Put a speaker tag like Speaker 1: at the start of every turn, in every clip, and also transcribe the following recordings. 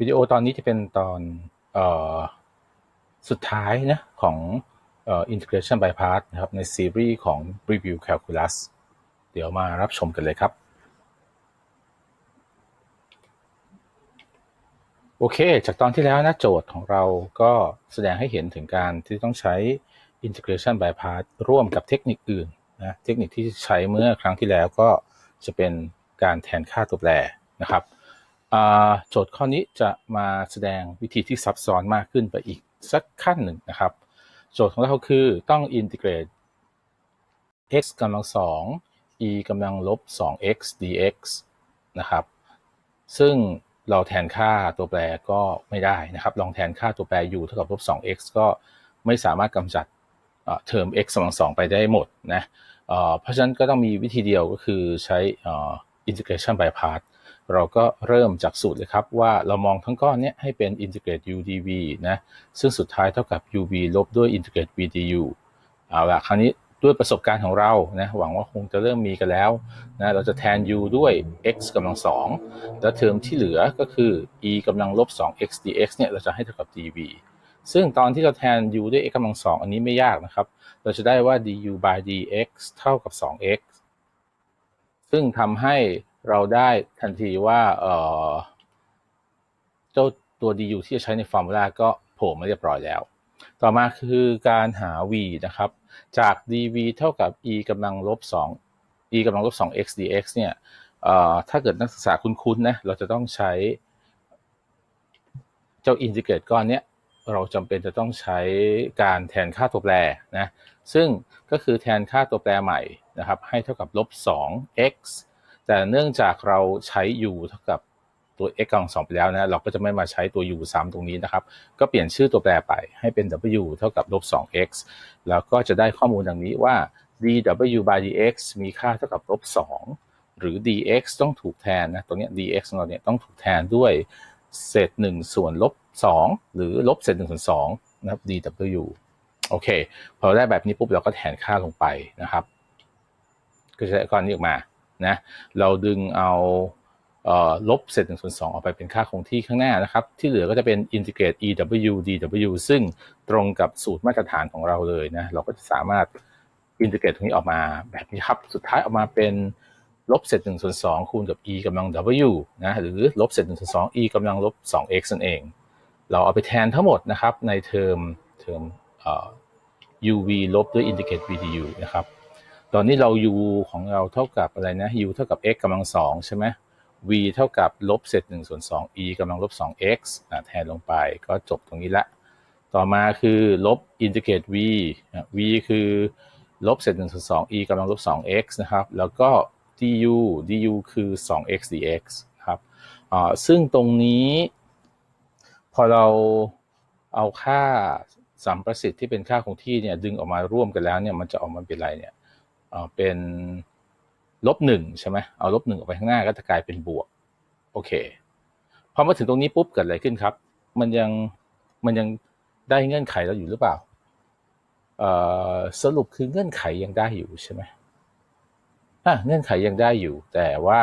Speaker 1: วิดีโอตอนนี้จะเป็นตอนออสุดท้ายนะของเอ่อ integration by part นะครับ ในซีรีส์ของ review calculus เดี๋ยวมารับชมกันเลยครับ โอเค จากตอนที่แล้วนะโจทย์ของเราก็แสดงให้เห็นถึงการที่ต้องใช้ integration by part ร่วมกับเทคนิคอื่นนะเทคนิคที่ใช้เมื่อครั้งที่แล้วก็จะเป็นการแทนค่าตัวแปรนะครับ โจทย์ข้อนี้จะมาแสดงวิธีที่ซับซ้อนมากขึ้นไปอีกสักขั้นหนึ่งนะครับ โจทย์ของเราคือต้อง integrate x กำลังสอง e กำลังลบ 2x dx นะครับ ซึ่งเราแทนค่าตัวแปรก็ไม่ได้นะครับ ลองแทนค่าตัวแปร u เท่ากับลบ 2x ก็ไม่สามารถกำจัดเทอม x กำลังสองไปได้หมดนะเพราะฉะนั้นก็ต้องมีวิธีเดียวก็คือใช้อ่อ integration by part เราก็เริ่มจากสูตรเลยครับ ว่าเรามองทั้งก้อนนี้ให้เป็น integrate u dv นะซึ่งสุดท้ายเท่ากับ uv ลบด้วย integrate v du เอาละคราวนี้ด้วยประสบการณ์ของเรานะหวังว่าคงจะเริ่มมีกันแล้วนะเราจะแทน u ด้วย x กำลังสองแล้วเทอมที่เหลือก็คือ e กำลังลบ 2x dx เนี่ยเราจะให้เท่ากับ dv ซึ่งตอนที่เราแทน u ด้วย x กำลังสองอันนี้ไม่ยากนะครับ เราจะได้ว่า du by dx เท่ากับ 2x ซึ่งทำให้ เราได้ทันทีว่าเออเจ้าตัว du ที่จะใช้ในฟอร์มูลาก็โผล่มาเรียบร้อยแล้ว ต่อมาคือการหา v นะครับ จาก dv เท่ากับ e กำลังลบ2 e กำลังลบ 2x dx เนี่ยถ้าเกิดนักศึกษาคุ้นๆนะเราจะต้องใช้ เจ้าอินทิเกรตก้อนเนี้ยเราจำเป็นจะต้องใช้การแทนค่าตัวแปรนะซึ่งก็คือแทนค่าตัวแปรใหม่นะครับ ให้เท่ากับลบ 2x แต่เนื่องจากเราใช้ u เท่ากับตัว x กำลังสองไปแล้วนะเราก็จะไม่มาใช้ตัว u ซ้ำตรงนี้นะครับ ก็เปลี่ยนชื่อตัวแปรไปให้เป็น w เท่ากับลบ 2x แล้วก็จะได้ข้อมูลดังนี้ว่า dw by dx มีค่าเท่ากับลบ 2 หรือ dx ต้องถูกแทนนะตัวเนี้ย dx ของเราเนี่ยต้องถูกแทนด้วยเศษ 1 ส่วนลบ 2 หรือลบเศษ1ส่วน2นะครับ dw โอเค พอได้แบบนี้ปุ๊บเราก็แทนค่าลงไปนะครับ ก็จะได้ก้อนนี้ออกมา นะเราดึงเอาเอ่อลบเศษ1ส่วน2องออกไปเป็นค่าคงที่ข้างหน้านะครับ ที่เหลือก็จะเป็น integrate ew dw ซึ่งตรงกับสูตรมาตรฐานของเราเลยนะ เราก็จะสามารถ integrate ตรงนี้ออกมาแบบนี้ครับ สุดท้ายออกมาเป็นลบเศษ1ส่วน2คูณกับ e กำลัง w นะ หรือลบเศษ1ส่วน2 e กำลังลบ 2x นั่นเอง เราเอาไปแทนทั้งหมดนะครับในเทอมเทอม uv ลบด้วย integrate v du นะครับ ตอนนี้เรา u ของเราเท่ากับอะไรนะ u เท่ากับ x กำลังสองใช่ไหม v เท่ากับลบเศษ1ส่วน2 e กำลังลบ 2x อะแทนลงไปก็จบตรงนี้ละ ต่อมาคือลบ integrate v v คือลบเศษ1ส่วน2 e กำลังลบ 2x นะครับ แล้วก็ du du คือ 2x dx ครับอ่าซึ่งตรงนี้ พอเราเอาค่าสัมประสิทธิ์ที่เป็นค่าคงที่เนี่ยดึงออกมาร่วมกันแล้วเนี่ยมันจะออกมาเป็นอะไรเนี่ย เอ่อเป็นลบหนึ่งใช่ไหมเอาลบหนึ่งออกไปข้างหน้าก็จะกลายเป็นบวก โอเค พอมาถึงตรงนี้ปุ๊บเกิดอะไรขึ้นครับ มันยังมันยังได้เงื่อนไขเราอยู่หรือเปล่า สรุปคือเงื่อนไขยังได้อยู่ใช่ไหมเงื่อนไขยังได้อยู่ แต่ว่า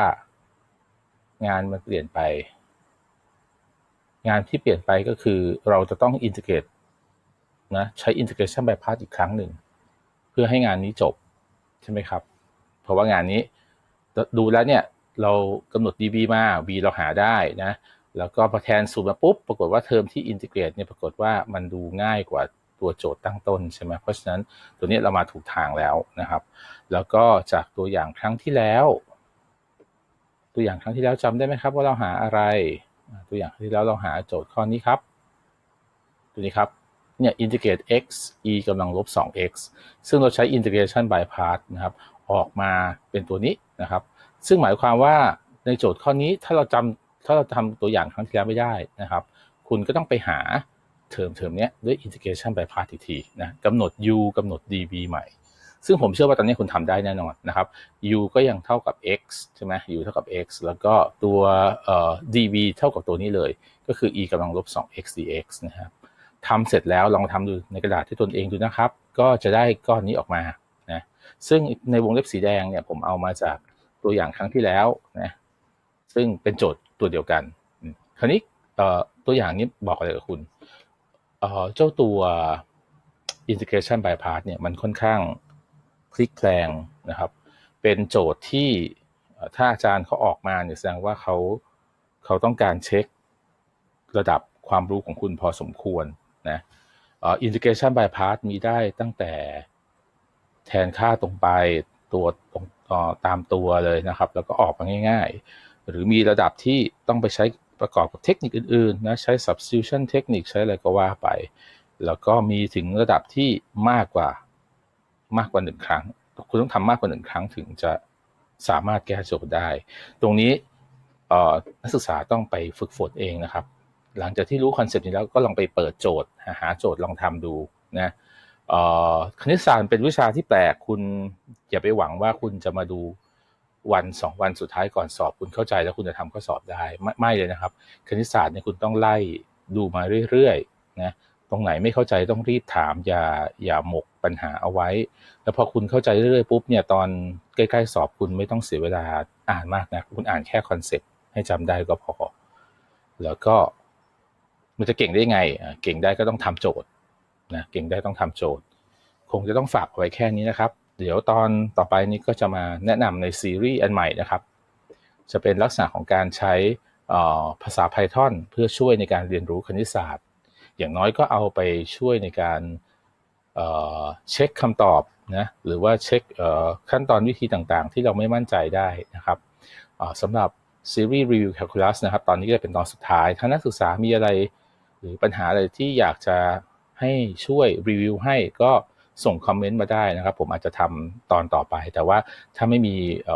Speaker 1: งานมันเปลี่ยนไป งานที่เปลี่ยนไปก็คือเราจะต้องอินทิเกรตนะใช้ integration by part อีกครั้งหนึ่ง เพื่อให้งานนี้จบ ใช่ไหมครับ เพราะว่างานนี้ดูแล้วเนี่ยเรากำหนด dv มา v เราหาได้นะ แล้วก็พอแทนสูตรมาปุ๊บ ปรากฏว่าเทอมที่ integrate เนี่ยปรากฏว่ามันดูง่ายกว่าตัวโจทย์ตั้งต้นใช่ไหมเพราะฉะนั้นตัวนี้เรามาถูกทางแล้วนะครับ แล้วก็จากตัวอย่างครั้งที่แล้ว ตัวอย่างครั้งที่แล้วจำได้ไหมครับ ว่าเราหาอะไร ตัวอย่างที่แล้วเราหาโจทย์ข้อนี้ครับ ตัวนี้ครับ เนี่ย integrate x e กำลังลบ 2x ซึ่งเราใช้ integration by part นะครับออกมาเป็นตัวนี้นะครับ ซึ่งหมายความว่าในโจทย์ข้อนี้ถ้าเราจำถ้าเราทำตัวอย่างครั้งที่แล้วไม่ได้นะครับ คุณก็ต้องไปหาเทอมเทอมนี้ด้วย integration by part อีกทีนะกำหนด u กำหนด dv ใหม่ ซึ่งผมเชื่อว่าตอนนี้คุณทำได้แน่นอนนะครับ u ก็ยังเท่ากับ x ใช่ไหม u เท่ากับ x แล้วก็ตัวเอ่อ dv เท่ากับตัวนี้เลย ก็คือ e กำลังลบ 2x dx นะครับ ทำเสร็จแล้วลองทำดูในกระดาษที่ตนเองดูนะครับ ก็จะได้ก้อนนี้ออกมานะซึ่งในวงเล็บสีแดงเนี่ยผมเอามาจากตัวอย่างครั้งที่แล้วนะซึ่งเป็นโจทย์ตัวเดียวกัน คราวนี้ตัวอย่างนี้บอกอะไรกับคุณเจ้าตัว integration by part เนี่ยมันค่อนข้างพลิกแพลงนะครับ เป็นโจทย์ที่ถ้าอาจารย์เขาออกมาเนี่ยแสดงว่าเขาเขาต้องการเช็คระดับความรู้ของคุณพอสมควร นะอ่อ integration by part มีได้ตั้งแต่แทนค่าตรงไปตัวตรงตามตัวเลยนะครับ แล้วก็ออกมาง่าย ๆ หรือมีระดับที่ต้องไปใช้ประกอบกับเทคนิคอื่นๆนะใช้ substitution เทคนิคใช้อะไรก็ว่าไป แล้วก็มีถึงระดับที่มากกว่ามากกว่าหนึ่งครั้ง คุณต้องทำมากกว่าหนึ่งครั้งถึงจะสามารถแก้โจทย์ได้ ตรงนี้นักศึกษาต้องไปฝึกฝนเองนะครับ หลังจากที่รู้คอนเซปต์นี้แล้วก็ลองไปเปิดโจทย์ หาโจทย์ลองทำดูนะเอ่อคณิตศาสตร์เป็นวิชาที่แปลกคุณอย่าไปหวังว่าคุณจะมาดูวันสองวันสุดท้ายก่อนสอบคุณเข้าใจแล้วคุณจะทำข้อสอบได้ไม่ไม่เลยนะครับ คณิตศาสตร์เนี่ยคุณต้องไล่ดูมาเรื่อยๆนะตรงไหนไม่เข้าใจต้องรีบถามอย่าอย่าหมกปัญหาเอาไว้ แล้วพอคุณเข้าใจเรื่อยๆปุ๊บเนี่ยตอนใกล้ๆสอบคุณไม่ต้องเสียเวลาอ่านมากนะคุณอ่านแค่คอนเซ็ปต์ให้จำได้ก็พอ แล้วก็ มันจะเก่งได้ไงอะเก่งได้ก็ต้องทำโจทย์นะเก่งได้ต้องทำโจทย์ คงจะต้องฝากไว้แค่นี้นะครับ เดี๋ยวตอนต่อไปนี้ก็จะมาแนะนำในซีรีส์อันใหม่นะครับ จะเป็นลักษณะของการใช้ภาษา Python เพื่อช่วยในการเรียนรู้คณิตศาสตร์ อย่างน้อยก็เอาไปช่วยในการเช็คคำตอบนะหรือว่าเช็คขั้นตอนวิธีต่างๆ ที่เราไม่มั่นใจได้นะครับสำหรับซีรีส์ Review Calculus นะครับ ตอนนี้ก็เป็นตอนสุดท้าย ถ้านักศึกษามีอะไร หรือปัญหาอะไรที่อยากจะให้ช่วยรีวิวให้ก็ส่งคอมเมนต์มาได้นะครับ ผมอาจจะทำตอนต่อไป แต่ว่าถ้าไม่มี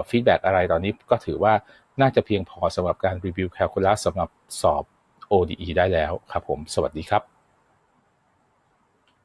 Speaker 1: ฟีดแบ็กอะไรตอนนี้ก็ถือว่าน่าจะเพียงพอสำหรับการรีวิวแคลคูลัสสำหรับสอบ ODE ได้แล้วครับผม สวัสดีครับ